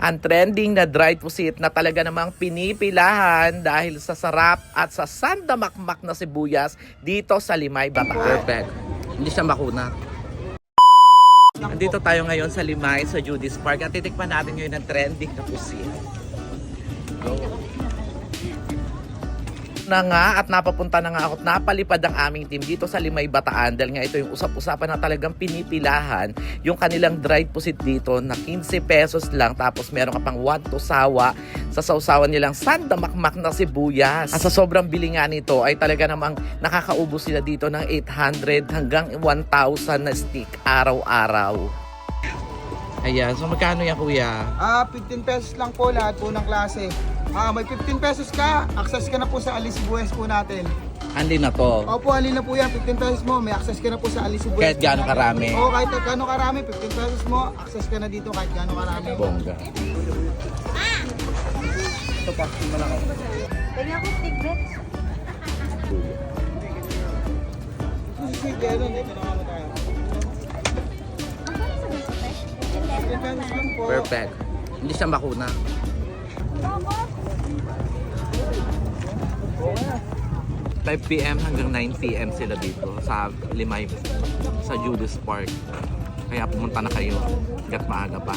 ang trending na dried pusit na talaga namang pinipilahan dahil sa sarap at sa sandamakmak na sibuyas dito sa Limay, Bataan. Perfect. Hindi siya makuna. Andito tayo ngayon sa Limay, sa Judy's Park at titikman natin ngayon ang trending na pusit. Go. Na nga at napapunta na nga ako at napalipad ang aming team dito sa Limay Bataan dahil nga ito yung usap-usapan na talagang pinipilahan yung kanilang dried pusit dito na 15 pesos lang tapos meron ka pang 1 to sawa sa sausawan nilang sandamakmak na sibuyas. At sa sobrang bili nga nito ay talaga namang nakakaubos sila dito ng 800 hanggang 1,000 na stick araw-araw. Ayan, so magkano yan kuya? Ah, 15 pesos lang po lahat po ng klase. Ah, may 15 pesos ka, access ka na po sa Alice Bues po natin. Andi na to. Opo, alin na po yan, 15 pesos mo, may access ka na po sa Alice Bues. Kahit gaano karami. Oo, kahit gaano karami, 15 pesos mo, access ka na dito kahit gaano karami. Bongga. Ito pa, malaki. Pwede ako stick bet. Sige, ano, dito na kami tayo. 15 pesos lang po. Perfect. Hindi siya makuna. 5 p.m. hanggang 9 p.m. sila dito sa Limay, sa Judas Park. Kaya pumunta na kayo hanggat maaga pa.